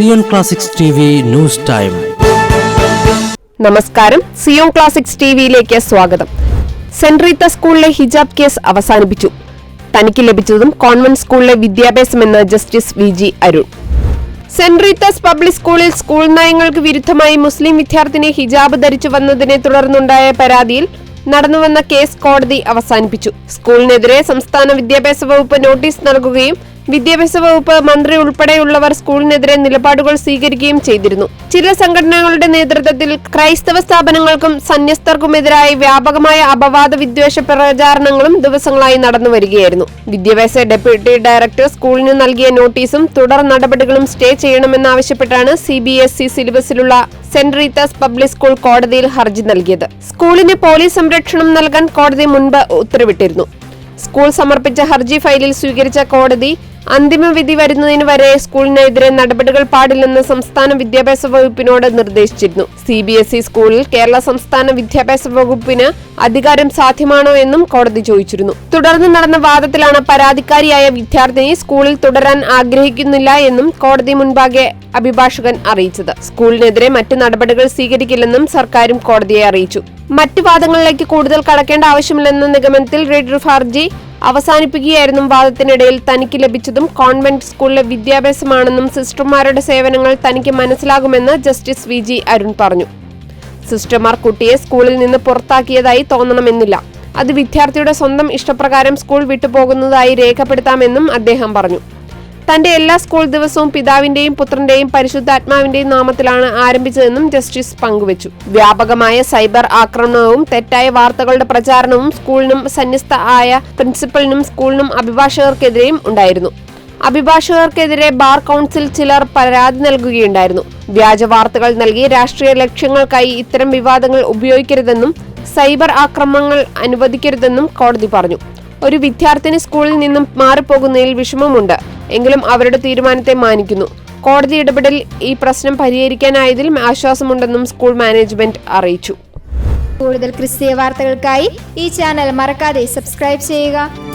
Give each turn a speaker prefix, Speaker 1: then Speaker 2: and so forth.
Speaker 1: Zion classics T news time.
Speaker 2: നമസ്കാരം. Zion classics ടിവിയിലേക്ക് സ്വാഗതം. സെന്റ് സ്കൂളിലെ ഹിജാബ് കേസ് അവസാനിപ്പിച്ചു. തനിക്ക് ലഭിച്ചതും കോൺവെന്റ് സ്കൂളിലെ വിദ്യാഭ്യാസമെന്ന് justice V G Arun. Saint public സ്കൂളിൽ സ്കൂൾ നയങ്ങൾക്ക് വിരുദ്ധമായി മുസ്ലിം വിദ്യാർത്ഥിനി ഹിജാബ് ധരിച്ചു വന്നതിനെ തുടർന്നുണ്ടായ പരാതിയിൽ നടന്നുവന്ന കേസ് കോടതി അവസാനിപ്പിച്ചു. സ്കൂളിനെതിരെ സംസ്ഥാന വിദ്യാഭ്യാസ വകുപ്പ് നോട്ടീസ് നൽകുകയും വിദ്യാഭ്യാസ വകുപ്പ് മന്ത്രി ഉൾപ്പെടെയുള്ളവർ സ്കൂളിനെതിരെ നിലപാടുകൾ സ്വീകരിക്കുകയും ചെയ്തിരുന്നു. ചില സംഘടനകളുടെ നേതൃത്വത്തിൽ ക്രൈസ്തവ സ്ഥാപനങ്ങൾക്കും സന്യസ്തർക്കുമെതിരായി വ്യാപകമായ അപവാദ വിദ്വേഷ പ്രചാരണങ്ങളും ദിവസങ്ങളായി നടന്നു വരികയായിരുന്നു. വിദ്യാഭ്യാസ ഡെപ്യൂട്ടി ഡയറക്ടർ സ്കൂളിന് നൽകിയ നോട്ടീസും തുടർ നടപടികളും സ്റ്റേ ചെയ്യണമെന്നാവശ്യപ്പെട്ടാണ് സി ബി എസ് ഇ സിലബസിലുള്ള സെന്റ് റീത്താസ് പബ്ലിക് സ്കൂൾ കോടതിയിൽ ഹർജി നൽകിയത്. സ്കൂളിന് പോലീസ് സംരക്ഷണം നൽകാൻ കോടതി മുൻപ് ഉത്തരവിട്ടിരുന്നു. സ്കൂൾ സമർപ്പിച്ച ഹർജി ഫയലിൽ സ്വീകരിച്ച കോടതി അന്തിമ വിധി വരുന്നതിന് വരെ സ്കൂളിനെതിരെ നടപടികൾ പാടില്ലെന്ന് സംസ്ഥാന വിദ്യാഭ്യാസ വകുപ്പിനോട് നിർദ്ദേശിച്ചിരുന്നു. സി ബി എസ് ഇ സ്കൂളിൽ കേരള സംസ്ഥാന വിദ്യാഭ്യാസ വകുപ്പിന് അധികാരം സാധ്യമാണോ എന്നും കോടതി ചോദിച്ചിരുന്നു. തുടർന്ന് നടന്ന വാദത്തിലാണ് പരാതിക്കാരിയായ വിദ്യാർത്ഥിനി സ്കൂളിൽ തുടരാൻ ആഗ്രഹിക്കുന്നില്ല എന്നും കോടതി മുൻപാകെ അഭിഭാഷകൻ അറിയിച്ചത്. സ്കൂളിനെതിരെ മറ്റു നടപടികൾ സ്വീകരിക്കില്ലെന്നും സർക്കാരും കോടതിയെ അറിയിച്ചു. മറ്റു വാദങ്ങളിലേക്ക് കൂടുതൽ കടക്കേണ്ട ആവശ്യമില്ലെന്ന നിഗമനത്തിൽ റീഡർ ഹർജി അവസാനിപ്പിക്കുകയായിരുന്നു വാദത്തിനിടയിൽ തനിക്ക് ലഭിച്ചതും കോൺവെന്റ് സ്കൂളിലെ വിദ്യാഭ്യാസമാണെന്നും സിസ്റ്റർമാരുടെ സേവനങ്ങൾ തനിക്ക് മനസ്സിലാകുമെന്ന് ജസ്റ്റിസ് വി ജി അരുൺ പറഞ്ഞു. സിസ്റ്റർമാർ കുട്ടിയെ സ്കൂളിൽ നിന്ന് പുറത്താക്കിയതായി തോന്നണമെന്നില്ല. അത് വിദ്യാർത്ഥിയുടെ സ്വന്തം ഇഷ്ടപ്രകാരം സ്കൂൾ വിട്ടുപോകുന്നതായി രേഖപ്പെടുത്താമെന്നും അദ്ദേഹം പറഞ്ഞു. തന്റെ എല്ലാ സ്കൂൾ ദിവസവും പിതാവിന്റെയും പുത്രന്റെയും പരിശുദ്ധാത്മാവിന്റെയും നാമത്തിലാണ് ആരംഭിച്ചതെന്നും ജസ്റ്റിസ് പങ്കുവച്ചു. വ്യാപകമായ സൈബർ ആക്രമണവും തെറ്റായ വാർത്തകളുടെ പ്രചാരണവും സ്കൂളിനും സന്യസ്ത ആയ പ്രിൻസിപ്പലിനും സ്കൂളിനും അഭിഭാഷകർക്കെതിരെയും ഉണ്ടായിരുന്നു. അഭിഭാഷകർക്കെതിരെ ബാർ കൗൺസിൽ ചിലർ പരാതി നൽകുകയുണ്ടായിരുന്നു. വ്യാജ വാർത്തകൾ നൽകി രാഷ്ട്രീയ ലക്ഷ്യങ്ങൾക്കായി ഇത്തരം വിവാദങ്ങൾ ഉപയോഗിക്കരുതെന്നും സൈബർ ആക്രമണങ്ങൾ അനുവദിക്കരുതെന്നും കോടതി പറഞ്ഞു. ഒരു വിദ്യാർത്ഥിനി സ്കൂളിൽ നിന്നും മാറിപ്പോകുന്നതിൽ വിഷമമുണ്ട്. എങ്കിലും അവരുടെ തീരുമാനത്തെ മാനിക്കുന്നു. കോടതി ഇടപെടൽ ഈ പ്രശ്നം പരിഹരിക്കാനായതിൽ ആശ്വാസമുണ്ടെന്നും സ്കൂൾ മാനേജ്മെന്റ് അറിയിച്ചു.
Speaker 3: കൂടുതൽ ക്രിസ്തീയ വാർത്തകൾക്കായി ഈ ചാനൽ മറക്കാതെ സബ്സ്ക്രൈബ് ചെയ്യുക.